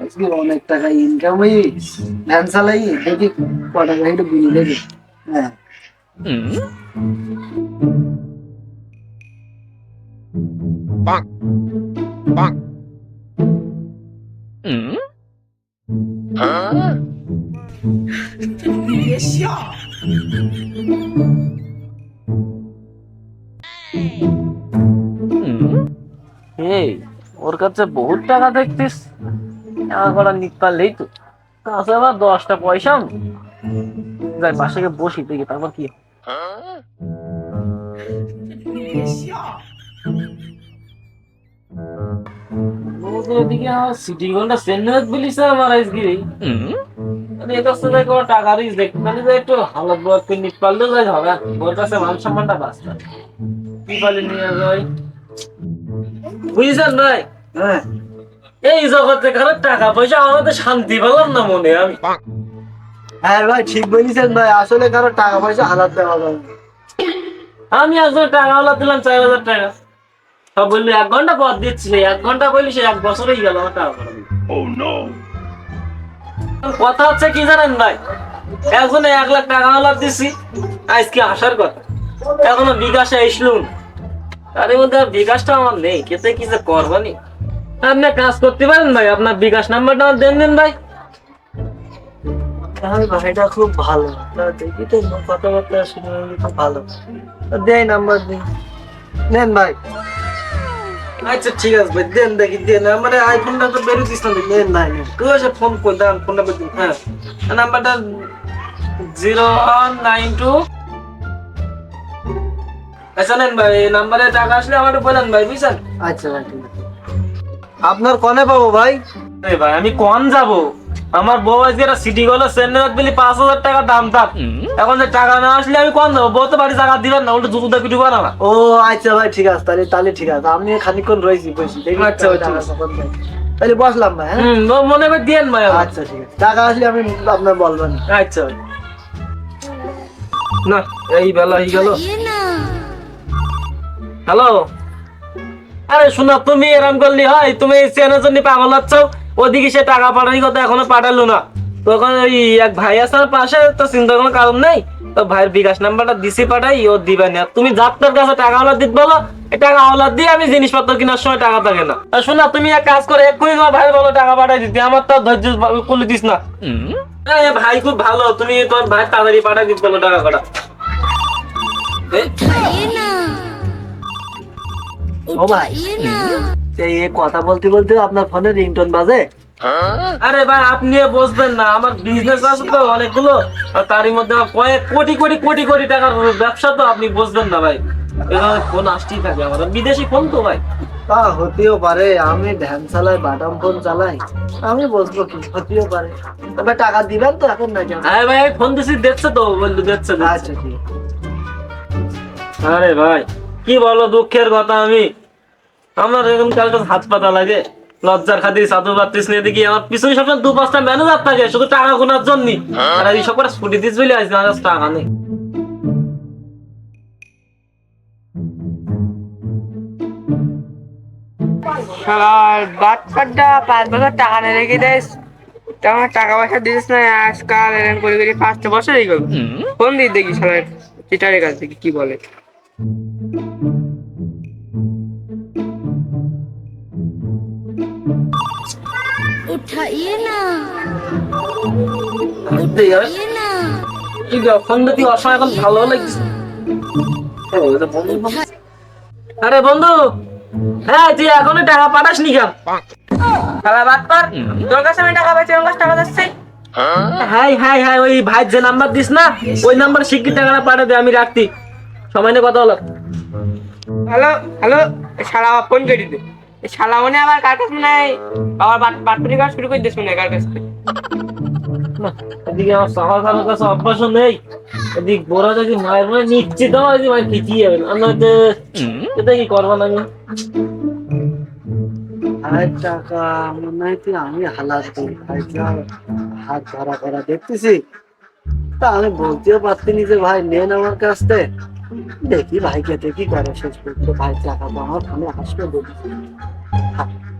আজকে অনেক টাকা ইনকাম হয়েছে ভ্যান চালাই দেখি ক টাকা একটু বিল দেখি হ্যাঁ। এই। ওর কাছে বহুত টাকা দেখতিস? টাকা করা নিতে পারলেই তো। কাছে আবার দশটা পয়সা যাই পাশে বসি, দেখি তারপর কি আজকে মানে এর কোনো টাকা রিস দেখতে পারলেও যাই হবে। ওর কাছে মান সম্মানটা বাঁচত নিয়ে যাই বুঝছেন ভাই? হ্যাঁ। এই জগতে কারও টাকা পয়সা আমাদের শান্তি পেলাম না মনে আমি। হ্যাঁ ভাই ঠিক বলেছেন ভাই আসলে কারও টাকা পয়সা হালাত দেওয়া যাবে আমি একজন টাকা ওলা দিলাম চার হাজার টাকা। সব বললি এক ঘণ্টা পর দিচ্ছিল এক ঘণ্টা বললি সে এক বছরই গেল আমার টাকা কথা হচ্ছে কি জানেন ভাই? একজনে এক লাখ টাকা ওলা দিছি আজকে আসার কথা। এখনও বিকাশে আসলুন তার মধ্যে আর বিকাশটা আমার নেই কেতে কি যে করবানি? আপনি কাজ করতে পারেন ভাই আপনার বিকাশ নাম্বারটা আমার দেন দেন ভাই। হ্যাঁ ভাইটা খুব ভালো। দেখি তো কথাবার্তা শুনে খুব ভালো। দেই নাম্বার দিই নেন ভাই। আচ্ছা ঠিক আছে ভাই দেন দেখি দেন। মানে আইফোনটা তো বেরো দিস না নেন ভাই নেন। তুই এসে ফোন কর দেন দিন হ্যাঁ। নাম্বারটা জিরো নাইন টু আচ্ছা নেন ভাই এই নাম্বারে টাকা আসলে আমার বলেন ভাই বুঝছেন? আচ্ছা ভাই ঠিক আছে। আপনার কনে পাবো ভাই? ভাই আমি কোন যাব? আমার বউ আজকে একটা সিটি গলো সেন্টার বিলি পাঁচ হাজার টাকা দাম তার। এখন যে টাকা না আসলে আমি কোন যাব? বউ তো বাড়ি টাকা দিবেন না উল্টো জুতো পিটু না না। ও আচ্ছা ভাই ঠিক আছে তাহলে তাহলে ঠিক আছে। আমি খানিকক্ষণ রয়েছি বসি। আচ্ছা, আচ্ছা। তাহলে বসলাম ভাই হ্যাঁ? মনে করে দিয়েন ভাই আচ্ছা ঠিক আছে। টাকা আসলে আমি আপনার বলবেন। আচ্ছা ভাই। না এই বেলা হয়ে গেল। হ্যালো? আরে শোনা তুমি এরম করলি হয় তুমি এই চেনের জন্য পাগল হচ্ছ। ওদিকে সে টাকা পাঠানি কথা এখনও পাঠালো না। তখন ওই এক ভাই আছে আমার পাশে তো চিন্তা কোনো কারণ নেই। তো ভাইয়ের বিকাশ নাম্বারটা দিছি পাঠাই ও দিবে না। তুমি যাত্রার কাছে টাকা হলা দিতে বলো এই টাকা হলা দিয়ে আমি জিনিসপত্র কেনার সময় টাকা থাকে না। শোনা তুমি এক কাজ করে এক্ষুনি তোমার ভাই বলো টাকা পাঠাই দিতে আমার তো ধৈর্য খুলে দিস না। ভাই খুব ভালো তুমি তোমার ভাই তাড়াতাড়ি পাঠাই দিতে বলো টাকা কটা। ও ভাই এই কথা বলতে বলতে আপনার ফোনে রিংটোন বাজে। আরে ভাই আপনি বুঝবেন না। আমার বিজনেস আছে তো অনেকগুলো। তারই মধ্যে কয়েক কোটি কোটি কোটি কোটি টাকার ব্যবসা তো আপনি বুঝবেন না ভাই। ফোন আসতেই থাকে আমার। বিদেশি ফোন তো ভাই। তা হতেও পারে। আমি ভ্যান চালাই বাটাম ফোন চালাই। আমি বসবো কি? হতেও পারে। তবে টাকা দিবেন তো এখন না কেন হ্যাঁ ভাই ফোন দিছি দেখছে তো বলল দেখছে দেখছে। আচ্ছা ঠিক আরে ভাই। কি বলো দুঃখের কথা আমি? আমার এরকম কালকে হাত পাতা লাগে। লজ্জার খাতির সাধু বাত্রিস নিয়ে দেখি আমার পিছনে সবসময় দু পাঁচটা ম্যানেজার থাকে শুধু টাকা গোনার জন্য আর এই সব করে স্কুটি দিস বলে আজকে আমার টাকা নেই। শালার বাচ্চাটা পাঁচ বছর টাকা নিয়ে রেখে দেয়। তখন টাকা পয়সা দিস না আজকাল এরকম করে করে পাঁচটা বছর এই গেল ফোন দিয়ে দেখি শালার? চিটারের কাছ থেকে কি বলে? उठाइए ना উঠতেই হবে ये ना এই ফোন দিতে অসময় এখন ভালো লাগছে ও, এটা বন্ধু ফোন। আরে বন্ধু হ্যাঁ তুই এখনো টাকা পাঠাস নি কেন শালা বাদ কর তোর কাছে আমি টাকা পাইছি আমার কাছে টাকা যাচ্ছে হাই হাই হাই ওই ভাই যে নাম্বার দিস না ওই নাম্বার শিগগির টাকাটা পাঠাবে আমি রাখতি সময় নিয়ে কথা হলো হ্যালো হ্যালো শালা আবার ফোন করে দিতে এই শালা মনে আবার কার কাছে মনে হয় আবার করা শুরু করে দিস মনে হয় কার কাছে। এদিকে আমার সকাল সকাল কাছে অভ্যাসও নেই। এদিক বড় যদি মায়ের মনে নিশ্চিত আমার মায়ের খিচিয়ে যাবেন আমি হয়তো এটা কি করব না আমি? টাকা মনে হয় হালাত করি। ভাই হাত ধরা করা দেখতেছি? তা আমি বলতেও পারতিনি যে ভাই নেন আমার কাছ থেকে। দেখি ভাইকে দেখি করে শেষ পর্যন্ত ভাই টাকা তো আমার ফোনে হাসবে বলছি।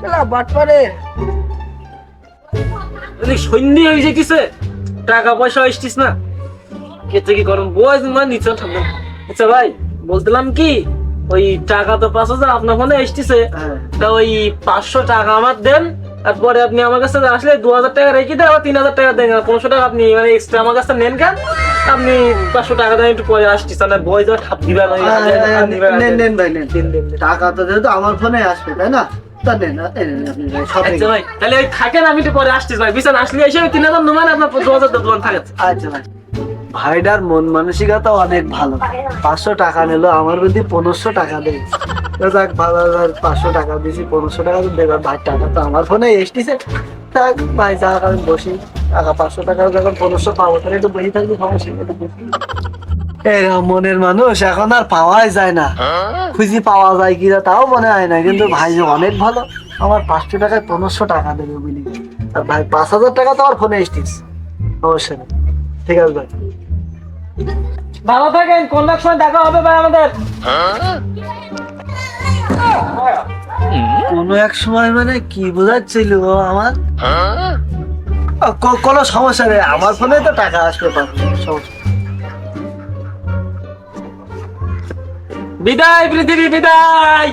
চলা বাট পারে সৈন্য হয়ে যেতেছে টাকা পয়সা না। কেটে কি করুন বয়স মানে নিচে থাকবেন আচ্ছা ভাই বলছিলাম কি ওই টাকা তো পাঁচ হাজার আপনার ফোনে আসতেছে। হ্যাঁ। তা ওই পাঁচশো টাকা আমার দেন তারপরে আপনি আমার কাছে আসলে দু হাজার টাকা রেখে দেন আবার তিন হাজার টাকা দেন। পনেরোশো টাকা আপনি মানে এক্সট্রা আমার কাছে নেন কেন? আপনি পাঁচশো টাকা দেন একটু পরে আসছিস না বই যা ঠাপ দিবেন টাকা নেন নেন ভাই নেন। দিন, দিন, দিন। টাকা তো যেহেতু আমার ফোনে আসবে তাই না? আচ্ছা নিন। ভাই তাহলে ওই থাকেন আমি একটু পরে আসছিস ভাই। বিছানা আসলে এসে তিন হাজার নেবেন আপনার দু হাজার দেবেন থাকেন। আচ্ছা ভাই। ভাইটার মন মানসিকতা অনেক ভালো। পাঁচশো টাকা নিল আমার প্রতি পনেরোশো টাকা দেয় যাক ভালো পাঁচশো টাকা দিয়েছি পনেরোশো টাকা তো দেবার ভাই টাকা তো আমার ফোনে এসটিছে থাক ভাই যাক আমি বসি। টাকা পাঁচশো টাকা যখন পনেরোশো পাবো তাহলে একটু বসে থাকবি সমস্যা একটু বসি। এরকম মনের মানুষ এখন আর পাওয়াই যায় না। খুঁজি পাওয়া যায় কিনা তাও মনে হয় না। কিন্তু ভাই যে অনেক ভালো আমার পাঁচশো টাকায় পনেরোশো টাকা দেবে বুঝলি। আর ভাই পাঁচ হাজার টাকা তো আমার ফোনে এসটিস সমস্যা নেই ঠিক আছে ভাই। ভালো থাকেন কোন এক সময় দেখা হবে ভাই আমাদের। কোনো এক সময় মানে কি বোঝাচ্ছিল আমার? ও, কোনো সমস্যা নেই। আমার ফোনে তো টাকা আসবে সমস্যা বিদায় পৃথিবী বিদায়।